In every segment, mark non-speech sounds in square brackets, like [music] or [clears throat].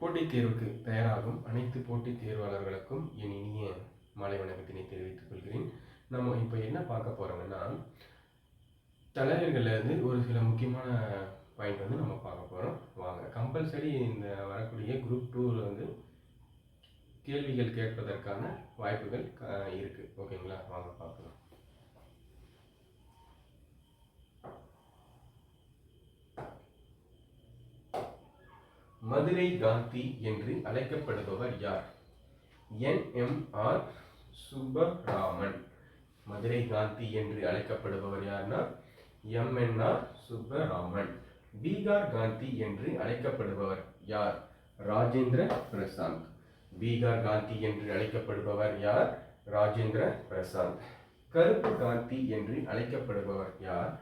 போட்டித் தேர்வுக்கு தயாராகும் அனைத்து போட்டித் தேர்வாளர்களுக்கும் என் இனிய மாலை வணக்கத்தினை தெரிவித்துக் கொள்கிறேன். நம்ம இப்போ என்ன பார்க்க போகிறோம்னா தலைவர்கள்லேருந்து ஒரு சில முக்கியமான பாயிண்ட் வந்து நம்ம பார்க்க போகிறோம் வாங்க கம்பல்சரி இந்த வரக்கூடிய குரூப் டூவில் வந்து கேள்விகள் கேட்பதற்கான வாய்ப்புகள் இருக்குது ஓகேங்களா? வாங்க பார்க்கலாம். மதுரை காந்தி என்று அழைக்கப்படுபவர் யார்? N. M R Subbaraman. Madurai Gandhi என்று அழைக்கப்படுபவர் யார்னா எம்என்ஆர் சுப்பராமன். பீகார் காந்தி என்று அழைக்கப்படுபவர் யார்? ராஜேந்திர பிரசாந்த். பீகார் காந்தி என்று அழைக்கப்படுபவர் யார்? ராஜேந்திர பிரசாந்த். கருப்பு காந்தி என்று அழைக்கப்படுபவர் யார்?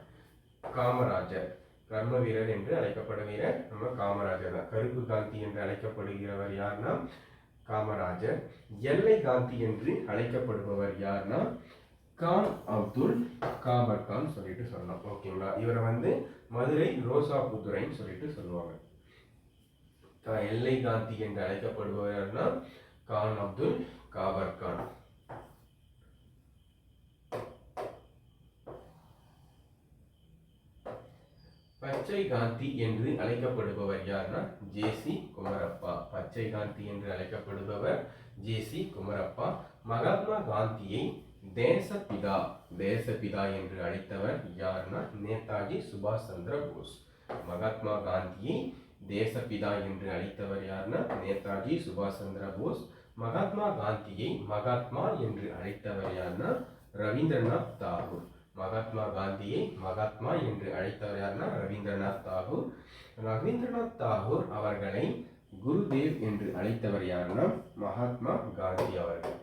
காமராஜர். கர்ம வீரர் என்று அழைக்கப்படுகிற நம்ம காமராஜர் தான். கருப்பு காந்தி என்று அழைக்கப்படுகிறவர் யார்னா? காமராஜர். எல்லை காந்தி என்று அழைக்கப்படுபவர் யார்னா? கான் அப்துல் காபர் கான் சொல்லிட்டு சொல்லலாம். ஓகேங்களா? இவரை வந்து மதுரை ரோசா புதுரைன்னு சொல்லிட்டு சொல்லுவாங்க. எல்லை காந்தி என்று அழைக்கப்படுபவர் யார்னா? கான் அப்துல் காபர் கான் பச்சை காந்தி என்று அழைக்கப்படுபவர் யார்னா ஜேசி குமரப்பா. பச்சை காந்தி என்று அழைக்கப்படுபவர் ஜேசி குமரப்பா. மகாத்மா காந்தியை தேசபிதா தேசபிதா என்று அழைத்தவர் யார்னா நேதாஜி சுபாஷ் சந்திர போஸ். மகாத்மா காந்தியை தேசபிதா என்று அழைத்தவர் யார்னா நேதாஜி சுபாஷ் சந்திர போஸ். மகாத்மா காந்தியை மகாத்மா என்று அழைத்தவர் யார்னா ரவீந்திரநாத் தாகூர். மகாத்மா காந்தியை மகாத்மா என்று அழைத்தவர் யார்னா ரவீந்திரநாத் தாகூர். ரவீந்திரநாத் தாகூர் அவர்களை குருதேவ் என்று அழைத்தவர் யாருன்னா மகாத்மா காந்தி அவர்கள்.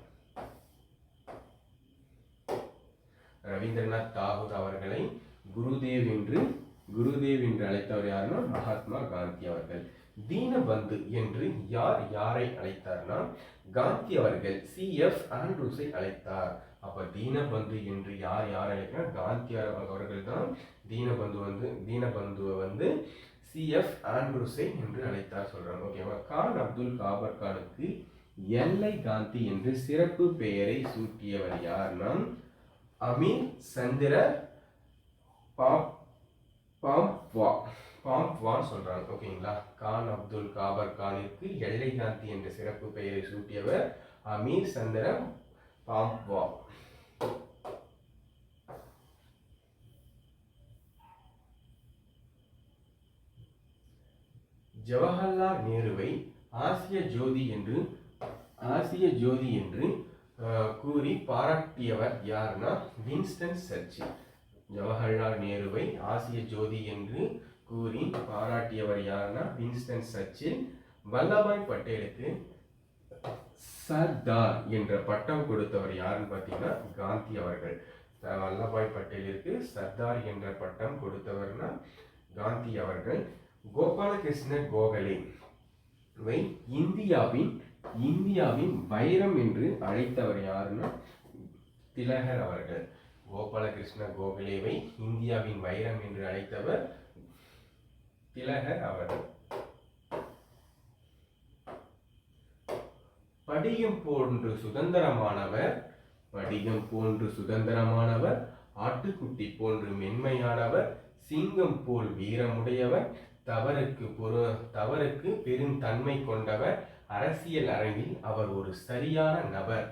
ரவீந்திரநாத் தாகூர் அவர்களை குருதேவ் என்று குருதேவ் என்று அழைத்தவர் யாருன்னா மகாத்மா காந்தி அவர்கள். தீனபந்து என்று யார் யாரை அழைத்தார்னா காந்தி அவர்கள் சி எஃப் ஆண்ட்ரூஸை அழைத்தார். அப்போ தீனபந்து என்று யார் யார் அழைக்கிறார் காந்தியார் அவர்கள் தான் தீனபந்து வந்து தீனபந்துவை வந்து சிஎஃப் ஆண்ட்ரூசை என்று அழைத்தார் சொல்கிறாங்க ஓகேவா கான் அப்துல் காபர் கானுக்கு எல்லை காந்தி என்று சிறப்பு பெயரை சூட்டியவர் யார்னா அமீர் சந்திர பாப் பாம்வா பாம்வான்னு சொல்கிறாங்க ஓகேங்களா கான் அப்துல் காபர் கானிற்கு எல்லை காந்தி என்ற சிறப்பு பெயரை சூட்டியவர் அமீர் சந்திர பாம்வா ஜவஹர்லால் நேருவை ஆசிய ஜோதி என்று ஆசிய ஜோதி என்று அஹ், கூறி பாராட்டியவர் யாருன்னா வின்ஸ்டன் சர்ச்சில். ஜவஹர்லால் நேருவை ஆசிய ஜோதி என்று கூறி பாராட்டியவர் யாருன்னா வின்ஸ்டன் சர்ச்சில். வல்லபாய் பட்டேலுக்கு சர்தார் என்ற பட்டம் கொடுத்தவர் யாருன்னு பார்த்தீங்கன்னா காந்தி அவர்கள். வல்லபாய் பட்டேலிற்கு சர்தார் என்ற பட்டம் கொடுத்தவர்னா காந்தி அவர்கள். கோபாலகிருஷ்ண கோகலே வை இந்தியாவின் இந்தியாவின் வைரம் என்று அழைத்தவர் யாருன்னா திலகர் அவர்கள். கோபாலகிருஷ்ண கோகலேவை இந்தியாவின் வைரம் என்று அழைத்தவர் திலகர் அவர்கள். படிகம் போன்று சுதந்திரமானவர் படிகம் போன்று சுதந்திரமானவர் ஆட்டுக்குட்டி போன்று மென்மையானவர் சிங்கம் போல் வீரமுடையவர் தவறுக்கு பொரு தவறுக்கு பெருந்தன்மை கொண்டவர் அரசியல் அரங்கில் அவர் ஒரு சரியான நபர்.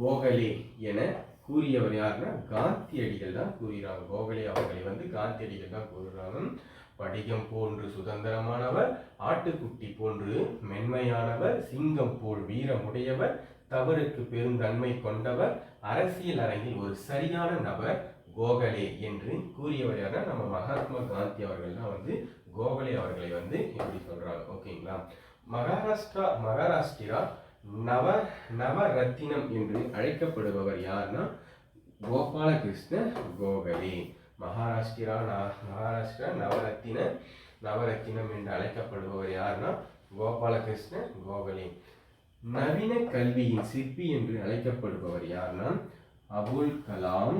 கோகலே என கூறியவர் யாருன்னா காந்தியடிகள் தான் கூறுகிறாங்க. கோகலே அவர்களை வந்து காந்தியடிகள் தான் கூறுகிறாங்க. படிகம் போன்று சுதந்திரமானவர் ஆட்டுக்குட்டி போன்று மென்மையானவர் சிங்கம் போல் வீரமுடையவர் தவறுக்கு பெருந்தன்மை கொண்டவர் அரசியல் அரங்கில் ஒரு சரியான நபர் கோகலே என்று கூறியவர் நம்ம மகாத்மா காந்தி அவர்கள் தான் வந்து கோகலே அவர்களை வந்து இப்படி சொல்றாங்க. ஓகேங்களா? மகாராஷ்டிரா மகாராஷ்டிரா நவ நவரத்தினம் என்று அழைக்கப்படுபவர் யாருன்னா கோபாலகிருஷ்ண கோகலே. மகாராஷ்டிரா மகாராஷ்டிரா நவரத்தின நவரத்தினம் என்று அழைக்கப்படுபவர் யாருன்னா கோபாலகிருஷ்ண கோகலே. நவீன கல்வியின் சிற்பி என்று அழைக்கப்படுபவர் யாருன்னா அபுல் கலாம்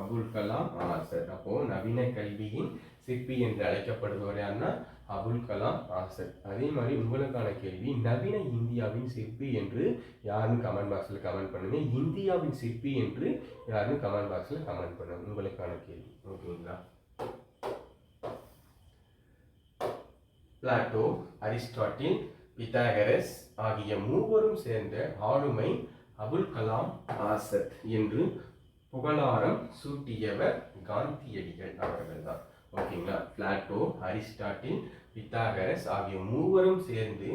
அபுல் கலாம் ஆசாத். அப்போ நவீன கல்வியின் சிற்பி என்று அழைக்கப்படுபவர் யாருன்னா அபுல் கலாம் ஆசர். அதே மாதிரி உங்களுக்கான கேள்வி நவீன இந்தியாவின் சிற்பி என்று யாருன்னு கமெண்ட் பாக்ஸில் கமெண்ட் பண்ணுங்க. இந்தியாவின் சிற்பி என்று யாருன்னு கமெண்ட் பாக்ஸில் கமெண்ட் பண்ணுங்க. உங்களுக்கான கேள்வி. ஓகேங்களா? பிளாட்டோ அரிஸ்டாட்டில் பித்தாகரஸ் ஆகிய மூவரும் சேர்ந்த ஆளுமை அபுல் கலாம் ஆசத் என்று புகழாரம் சூட்டியவர் காந்தியடிகள் அவர்கள்தான். ஓகேங்களா? பிளாட்டோ அரிஸ்டாட்டில் பித்தாகரஸ் ஆகிய மூவரும் சேர்ந்து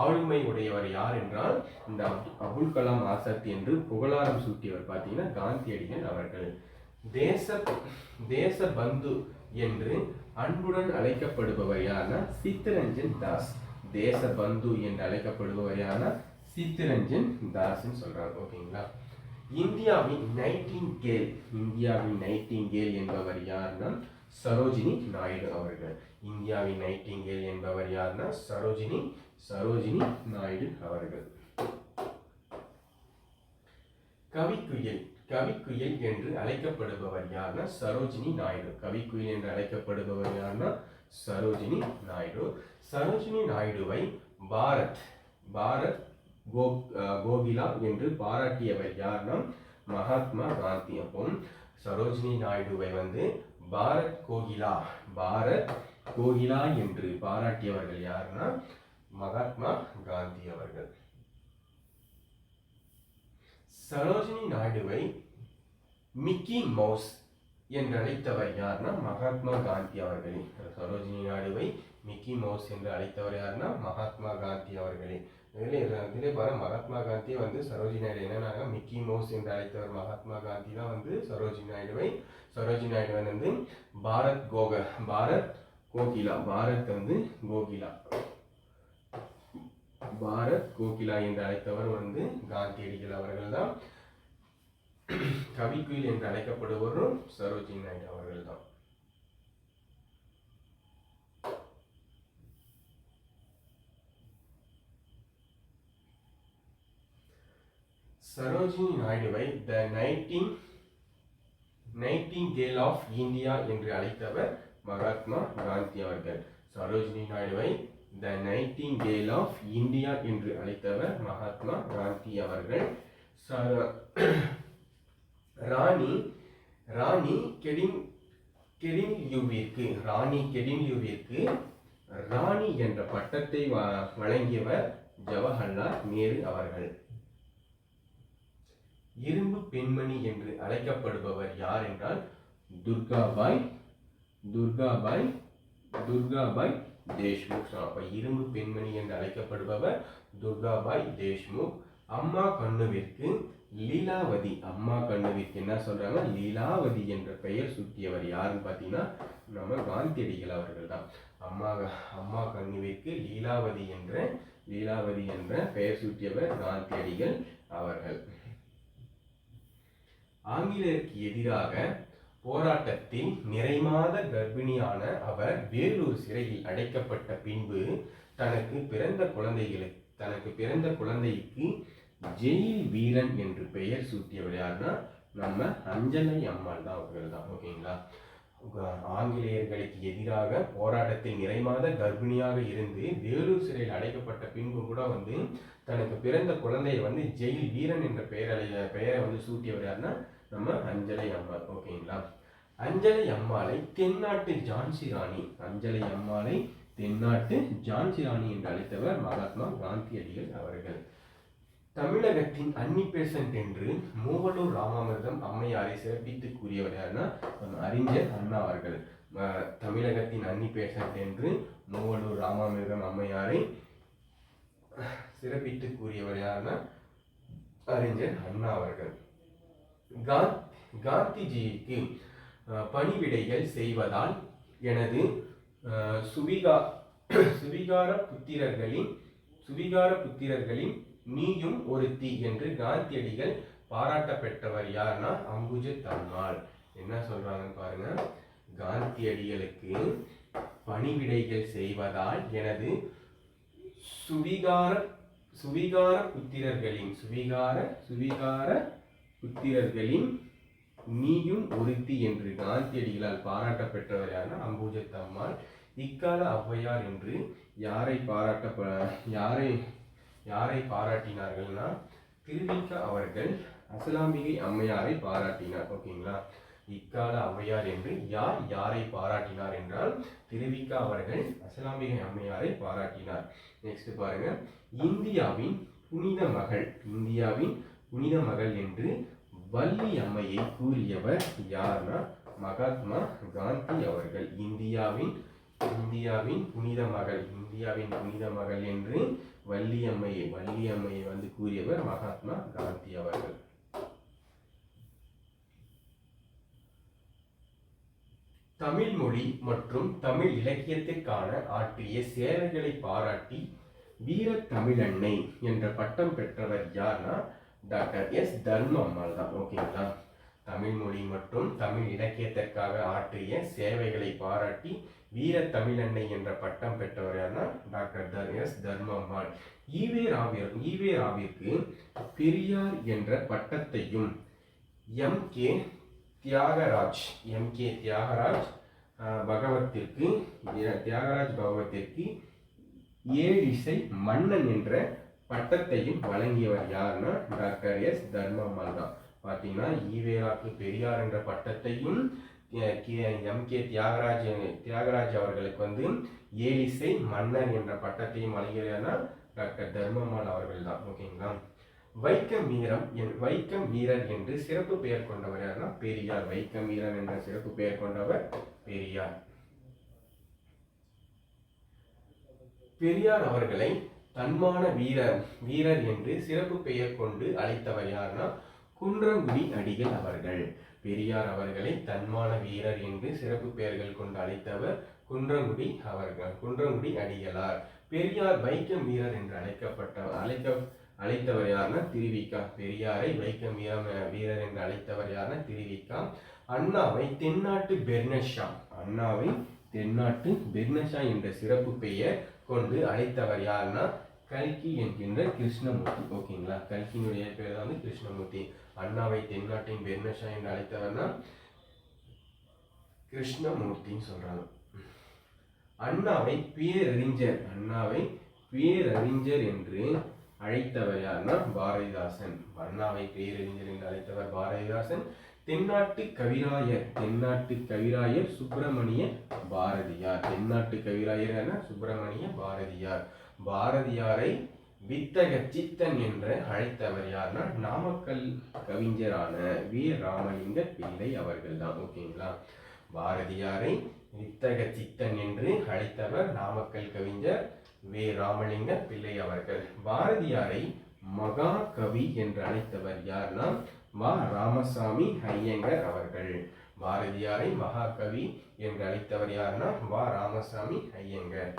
ஆளுமை உடையவர் யார் என்றால் இந்த அபுல் கலாம் ஆசத் என்று புகழாரம் சூட்டியவர் பார்த்தீங்கன்னா காந்தியடிகள் அவர்கள். தேச தேச பந்து என்று அன்புடன் அழைக்கப்படுபவர் யார்னா சித்தரஞ்சன் தாஸ். தேச பந்து என்று அழைக்கப்படுபவர் யார்னா சித்தரஞ்சன் தாஸ்ன்னு சொல்றாங்க ஓகேங்களா? இந்தியாவின் நைட்டின் கேல் இந்தியாவின் நைட்டிங் கேல் என்பவர் யாருன்னா சரோஜினி நாயுடு அவர்கள். இந்தியாவின் நைட்டிங்கேல் என்பவர் யாருன்னா சரோஜினி சரோஜினி நாயுடு அவர்கள். கவிக்குயில் கவிக்குயில் என்று அழைக்கப்படுபவர் யார்னா? சரோஜினி நாயுடு. கவிக்குயில் என்று அழைக்கப்படுபவர் யாருன்னா சரோஜினி நாயுடு. சரோஜினி நாயுடுவை பாரத் பாரத் கோ கோகிலா என்று பாராட்டியவர் யார்னா? மகாத்மா காந்தி. அப்போ சரோஜினி நாயுடுவை வந்து பாரத் கோகிலா. பாரத் கோகிலா என்று பாராட்டியவர்கள் யாருன்னா மகாத்மா காந்தி அவர்கள். சரோஜினி நாயுடுவை மிக்கி மவுஸ் என்று அழைத்தவர் யாருன்னா மகாத்மா காந்தி அவர்களே. சரோஜினி நாயுடுவை மிக்கி மவுஸ் என்று அழைத்தவர் யாருன்னா மகாத்மா காந்தி அவர்களே. இதில் இதிலே பாரு மகாத்மா காந்தி வந்து சரோஜி நாயுடு. என்னன்னாங்க மிக்கி மோஸ் என்று அழைத்தவர் மகாத்மா காந்தி தான் வந்து சரோஜி நாயுடுவை. சரோஜி நாயுடு வந்து பாரத் கோக பாரத் கோகிலா பாரத் வந்து கோகிலா. பாரத் கோகிலா என்று அழைத்தவர் வந்து காந்தியடிகள் அவர்கள் தான். கவிக்குயில் என்று அழைக்கப்படுவரும் சரோஜி நாயுடு அவர்கள் தான். சரோஜினி நாயுடுவை the nightingale of India என்று அழைத்தவர் மகாத்மா காந்தி அவர்கள். சரோஜினி நாயுடுவை the nightingale of India என்று அழைத்தவர் மகாத்மா காந்தி அவர்கள். ராணி ராணி கெடின் கெடின்யூவிற்கு ராணி கெடின்யூவிற்கு ராணி என்ற பட்டத்தை வ- வழங்கியவர் ஜவஹர்லால் நேரு அவர்கள். இரும்பு பெண்மணி என்று அழைக்கப்படுபவர் யார் என்றால் துர்காபாய் துர்காபாய் துர்காபாய் தேஷ்முக். So, அப்ப இரும்பு பெண்மணி என்று அழைக்கப்படுபவர் துர்காபாய் தேஷ்முக். அம்மா கண்ணுவிற்கு லீலாவதி. அம்மா கண்ணுவிற்கு என்ன சொல்றாங்க? லீலாவதி என்ற பெயர் சுட்டியவர் யாருன்னு பார்த்தீங்கன்னா நம்ம காந்தியடிகள் அவர்கள் தான். அம்மா அம்மா கண்ணுவிற்கு லீலாவதி என்ற லீலாவதி என்ற பெயர் சூட்டியவர் காந்தியடிகள் அவர்கள். ஆங்கிலேயருக்கு எதிராக போராட்டத்தில் நிறைமாத கர்ப்பிணியான அவர் வேலூர் சிறையில் அடைக்கப்பட்ட பின்பு தனக்கு பிறந்த குழந்தைகளுக்கு தனக்கு பிறந்த குழந்தைக்கு ஜெயில் வீரன் என்று பெயர் சூட்டியவர் யாருன்னா நம்ம அஞ்சலை அம்மாள் தான் அவர்கள் தான். ஓகேங்களா? ஆங்கிலேயர்களுக்கு எதிராக போராட்டத்தில் நிறைமாத கர்ப்பிணியாக இருந்து வேலூர் சிறையில் அடைக்கப்பட்ட பின்பு கூட வந்து தனக்கு பிறந்த குழந்தையை வந்து ஜெயில் வீரன் என்ற பெயரை பெயரை வந்து சூட்டியவர் யாருன்னா நம்ம அஞ்சலை அம்மாள் ஓகேங்களா? அஞ்சலை அம்மாளை தென்னாட்டு ஜான்சி ராணி அஞ்சலை அம்மாளை தென்னாட்டு ஜான்சி ராணி என்று அழைத்தவர் மகாத்மா காந்தியடிகள் அவர்கள். தமிழகத்தின் அன்னி பேசன்ட் என்று மூவலூர் ராமாமிர்தம் அம்மையாரை சிறப்பித்து கூறியவர் யாருன்னா அறிஞர் அண்ணா அவர்கள். தமிழகத்தின் அன்னி பேசன்ட் என்று மூவலூர் ராமாமிர்தம் அம்மையாரை சிறப்பித்து கூறியவர் யாருன்னா அறிஞர் அண்ணா அவர்கள். காந்த் காந்திஜிக்கு பணிவிடைகள் செய்வதால் எனது சுவிகா சுவிகார புத்திரர்களின் சுவிகார புத்திரர்களின் நீயும் ஒருத்தி என்று காந்தியடிகள் பாராட்ட பெற்றவர் யாருன்னா அம்புஜத் என்ன சொல்றாங்கன்னு பாருங்க. காந்தியடிகளுக்கு பணிவிடைகள் செய்வதால் எனது சுவிகார சுவிகார புத்திரர்களின் சுவிகார சுவிகார புத்திரர்களின் நீயும் ஒருத்தி என்று காந்தியடிகளால் பாராட்ட பெற்றவர் யாருன்னா அம்புஜத்தம்மாள். இக்கால ஔவையார் என்று யாரை பாராட்ட யாரை யாரை பாராட்டினார்கள்னா திருவிக்க அவர்கள் அசலாம்பிகை அம்மையாரை பாராட்டினார். ஓகேங்களா? இக்கால ஔவையார் என்று யார் யாரை பாராட்டினார் என்றால் திருவிக்கா அவர்கள் அசலாம்பிகை அம்மையாரை பாராட்டினார். நெக்ஸ்ட் பாருங்க. இந்தியாவின் புனித மகள் இந்தியாவின் புனித மகள் என்று வள்ளி அம்மையை கூறியவர் யார்னா மகாத்மா காந்தி அவர்கள். இந்தியாவின் இந்தியாவின் புனித மகள் இந்தியாவின் புனித மகள் என்று வள்ளியம்மையை வள்ளியம்மையை வந்து கூறியவர் மகாத்மா காந்தி அவர்கள். தமிழ் மொழி மற்றும் தமிழ் இலக்கியத்திற்கான ஆற்றிய சேவைகளை பாராட்டி வீர தமிழன்னை என்ற பட்டம் பெற்றவர் யார்னா டாக்டர் எஸ் தர்ம அம்மாள் தான் ஓகேங்களா தமிழ் மொழி மற்றும் தமிழ் இலக்கியத்திற்காக ஆற்றிய சேவைகளை பாராட்டி வீர தமிழன்னை என்ற பட்டம் பெற்றவர் யார்னா டாக்டர் தர் S Dharma Ammal E V ராவியர் EV ராவிற்கு பெரியார் என்ற பட்டத்தையும் M K Thyagaraj M K Thyagaraj பகவத்திற்கு Thyagaraj பகவத்திற்கு ஏழிசை மன்னன் என்ற பட்டத்தையும் வழங்கியவர் யாருன்னா டாக்டர் எஸ் தர்மம்மாள் தான். பார்த்தீங்கன்னா ஈவேராக்கு பெரியார் என்ற பட்டத்தையும் எம் கே தியாகராஜ் தியாகராஜ் அவர்களுக்கு வந்து ஏழிசை மன்னர் என்ற பட்டத்தையும் வழங்கியவர்னா டாக்டர் தர்மம்மாள் அவர்கள் தான். ஓகேங்களா? வைக்கம் வீரம் என் வைக்கம் வீரர் என்று சிறப்பு பெயர் கொண்டவர் யாருன்னா பெரியார். வைக்கம் வீரர் என்ற சிறப்பு பெயர் கொண்டவர் பெரியார். பெரியார் அவர்களை தன்மான வீரர் வீரர் என்று சிறப்பு பெயர் கொண்டு அழைத்தவர் யாருன்னா குன்றங்குடி அடிகள் அவர்கள். பெரியார் அவர்களை தன்மான வீரர் என்று சிறப்பு பெயர்கள் கொண்டு அழைத்தவர் குன்றங்குடி அவர்கள் குன்றங்குடி அடிகளார். பெரியார் வைக்கம் வீரர் என்று அழைக்கப்பட்ட அழைக்க அழைத்தவர் யார்னா திருவிக்கா. பெரியாரை வைக்கம் வீரம் வீரர் என்று அழைத்தவர் யாருன்னா திருவிக்கா. அண்ணாவை தென்னாட்டு பெர்னஷா அண்ணாவை தென்னாட்டு பெர்னஷா என்ற சிறப்பு பெயர் கொண்டு அழைத்தவர் யாருன்னா கல்கி என்கின்ற கிருஷ்ணமூர்த்தி. ஓகேங்களா? கல்கியினுடைய பேர் தான் வந்து கிருஷ்ணமூர்த்தி. அண்ணாவை தென்னாட்டின் பெர்னஷா என்று அழைத்தவர்னா கிருஷ்ணமூர்த்தின்னு சொல்றாங்க. அண்ணாவை பேரறிஞர் அண்ணாவை பேரறிஞர் என்று அழைத்தவர் யாருன்னா பாரதிதாசன். அண்ணாவை பேரறிஞர் என்று அழைத்தவர் பாரதிதாசன். தென்னாட்டு கவிராயர் தென்னாட்டு கவிராயர் சுப்பிரமணிய பாரதியார். தென்னாட்டு கவிராயர் என சுப்பிரமணிய பாரதியார். பாரதியாரை வித்தக சித்தன் என்று அழைத்தவர் யாருன்னா நாமக்கல் கவிஞரான வி. ராமலிங்க பிள்ளை அவர்கள் தான் ஓகேங்களா? பாரதியாரை வித்தக சித்தன் என்று அழைத்தவர் நாமக்கல் கவிஞர் வே. ராமலிங்க பிள்ளை அவர்கள். பாரதியாரை மகா கவி என்று அழைத்தவர் யார்னா வா. ராமசாமி ஐயங்கர் அவர்கள். பாரதியாரை மகாகவி என்று அழைத்தவர் யார்னா வா. ராமசாமி ஐயங்கர்.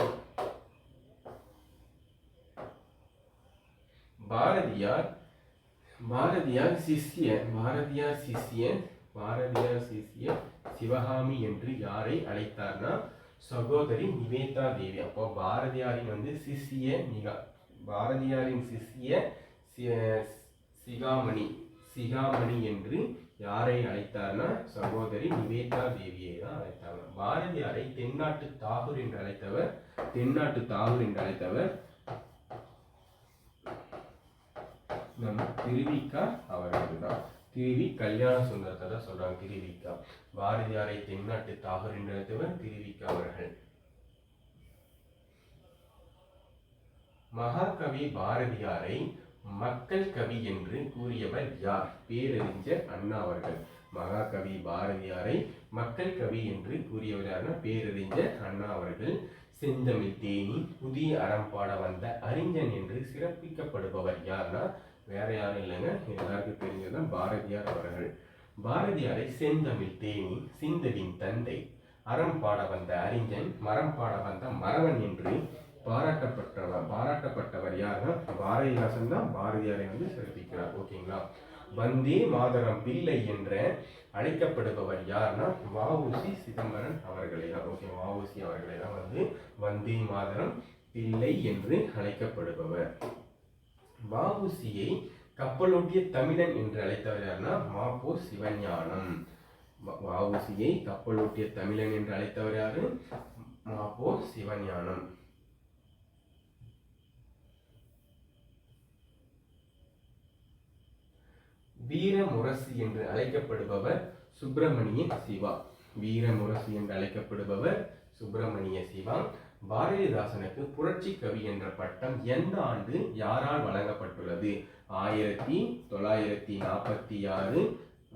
பாரதியார் பாரதியார் சிஷ்ய பாரதியார் சிஷ்யன் பாரதியார் சிஷ்ய சிவகாமி என்று யாரை அழைத்தார்னா? சகோதரி நிவேதா தேவி. அப்போ பாரதியாரின் வந்து சிஷ்ய நிகா பாரதியாரின் சிஷ்ய சிகாமணி சிகாமணி என்று யாரை அழைத்தார்னா? சகோதரி நிவேதா தேவியை தான் அழைத்தாங்க. பாரதியாரை தென்னாட்டு தாகூர் என்று அழைத்தவர் தென்னாட்டு தாகூர் என்று அழைத்தவர் நம்ம திருவிக்கா அவர்கள் திருவி கல்யாண சுந்தரத்தை தான் சொல்றாங்க திருவிக்கா. பாரதியாரை தென்னாட்டு தாகூர் என்றவர் திருவிக்கா அவர்கள். மகாகவி பாரதியாரை மக்கள் கவி என்று கூறியவர் யார்? பேரறிஞர் அண்ணா அவர்கள். மகாகவி பாரதியாரை மக்கள் கவி என்று கூறியவர் யாருன்னா பேரறிஞர் அண்ணா அவர்கள். செந்தமிழ் தேனி புதிய அறம் பாட வந்த அறிஞன் என்று சிறப்பிக்கப்படுபவர் யார்னா வேற யாரும் இல்லைங்க. எல்லாருக்கும் தெரிஞ்சதுதான் பாரதியார் அவர்கள். பாரதியாரை செந்தமிழ் தேனி சிந்தவின் தந்தை அறம் பாட வந்த அறிஞன் மரம் பாட வந்த மறவன் என்று பாராட்டப்பட்டவர் பாராட்டப்பட்டவர் யாருன்னா பாரதிதாசன் தான் பாரதியாரை வந்து சிறப்பிக்கிறார். ஓகேங்களா? வந்தே மாதரம் பிள்ளை என்ற அழைக்கப்படுபவர் யாருன்னா வஉசி சிதம்பரன் அவர்களை தான். ஓகே வஉசி அவர்களை தான் வந்து வந்தே மாதரம் பிள்ளை என்று அழைக்கப்படுபவர். வஉசியை கப்பலோட்டிய தமிழன் என்று அழைத்தவர் யாருன்னா மாப்போ சிவஞானம். வ- வஉசியை கப்பலோட்டிய தமிழன் என்று அழைத்தவர் யாரு? மாப்போ சிவஞானம். வீரமுரசு என்று அழைக்கப்படுபவர் சுப்பிரமணிய சிவா. வீரமுரசு என்று அழைக்கப்படுபவர் சுப்பிரமணிய சிவா. பாரதிதாசனுக்கு புரட்சி கவி என்ற பட்டம் எந்த ஆண்டு யாரால் வழங்கப்பட்டுள்ளது? ஆயிரத்தி தொள்ளாயிரத்தி நாற்பத்தி ஆறு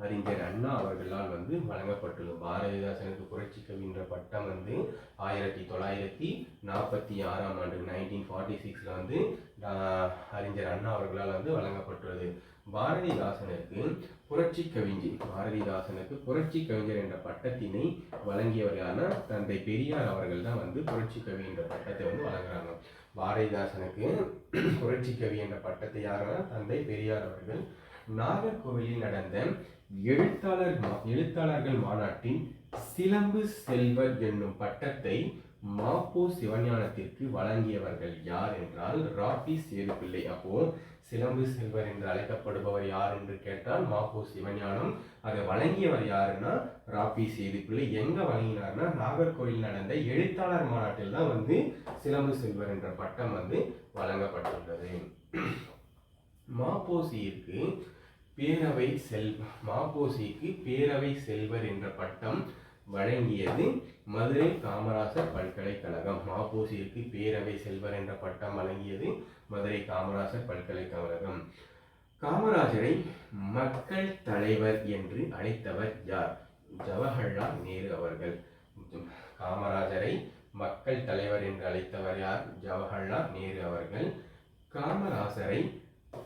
அறிஞர் அண்ணா அவர்களால் வந்து வழங்கப்பட்டுள்ளது. பாரதிதாசனுக்கு புரட்சி கவி என்ற பட்டம் வந்து ஆயிரத்தி தொள்ளாயிரத்தி நாற்பத்தி ஆறாம் ஆண்டு நைன்டீன் ஃபார்ட்டி சிக்ஸில் வந்து அறிஞர் அண்ணா அவர்களால் வந்து வழங்கப்பட்டுள்ளது. பாரதிதாசனுக்கு புரட்சி கவிஞர் பாரதிதாசனுக்கு புரட்சி கவிஞர் என்ற பட்டத்தினை வழங்கியவர் தந்தை பெரியார் அவர்கள் தான் வந்து புரட்சி கவி என்ற பட்டத்தை வந்து வழங்குறாங்க. பாரதிதாசனுக்கு [clears throat] புரட்சி கவி என்ற பட்டத்தை யாருன்னா தந்தை பெரியார் அவர்கள். நாகர்கோவிலில் நடந்த எழுத்தாளர் மா- எழுத்தாளர்கள் மாநாட்டின் சிலம்பு செல்வர் என்னும் பட்டத்தை மாப்போ சிவஞானத்திற்கு வழங்கியவர்கள் யார் என்றால் ராபி சேதுப்பிள்ளை. அப்போ சிலம்பு செல்வர் என்று அழைக்கப்படுபவர் யார் என்று கேட்டால் மாப்போ சிவஞானம். அதை வழங்கியவர் யாருன்னா ராபி சேதுப்பிள்ளை. எங்க வழங்கினார்னா நாகர்கோவில் நடந்த எழுத்தாளர் மாநாட்டில் தான் வந்து சிலம்பு செல்வர் என்ற பட்டம் வந்து வழங்கப்பட்டுள்ளது. மாப்போசியிற்கு பேரவை செல் மாப்போசிக்கு பேரவை செல்வர் என்ற பட்டம் வழங்கியது மதுரை காமராசர் பல்கலைக்கழகம். மாப்போசிற்கு பேரவை செல்வர் என்ற பட்டம் வழங்கியது மதுரை காமராசர் பல்கலைக்கழகம். காமராஜரை மக்கள் தலைவர் என்று அழைத்தவர் யார்? ஜவஹர்லால் நேரு அவர்கள். காமராஜரை மக்கள் தலைவர் என்று அழைத்தவர் யார்? ஜவஹர்லால் நேரு அவர்கள். காமராசரை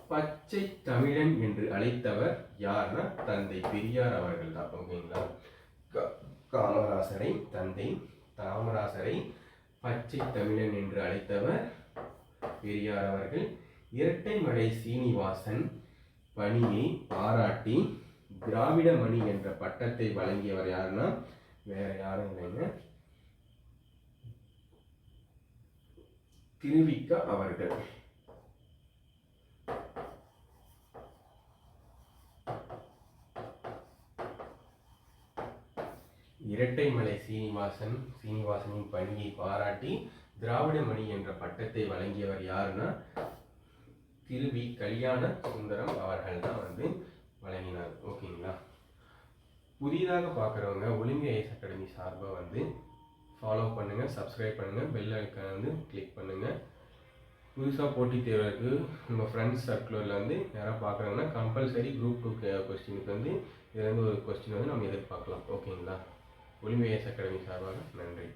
பச்சை தமிழன் என்று அழைத்தவர் யார்னா தந்தை பெரியார் அவர்கள் தான். ஓகேங்களா? காமராசரை தந்தை தாமராசரை பச்சை தமிழன் என்று அழைத்தவர் பெரியார் அவர்கள். இரட்டைமலை சீனிவாசன் பணியை பாராட்டி திராவிட மணி என்ற பட்டத்தை வழங்கியவர் யாருன்னா? வேற யாரும் இல்லைங்க. திருவிக்க அவர்கள். இரட்டைமலை சீனிவாசன் சீனிவாசனின் பணியை பாராட்டி திராவிட மணி என்ற பட்டத்தை வழங்கியவர் யாருன்னா திருவி கல்யாண சுந்தரம் அவர்கள் தான் வந்து வழங்கினார். ஓகேங்களா? புதிதாக பார்க்குறவங்க ஒலிம்பியா ஐஸ் அகாடமி சார்பாக வந்து ஃபாலோ பண்ணுங்கள் சப்ஸ்கிரைப் பண்ணுங்கள் பெல் ஐக்கான வந்து கிளிக் பண்ணுங்கள் புதுசாக போட்டித் தேர்வுக்கு உங்கள் ஃப்ரெண்ட்ஸ் சர்க்குலரில் வந்து யாராவது பார்க்குறாங்கன்னா கம்பல்சரி குரூப் டூ கொஸ்டினுக்கு வந்து இதுலேருந்து ஒரு கொஸ்டின் வந்து நம்ம எதிர்பார்க்கலாம். ஓகேங்களா? ஒலிம்பியா அகாடமி சார்பாக நன்றி.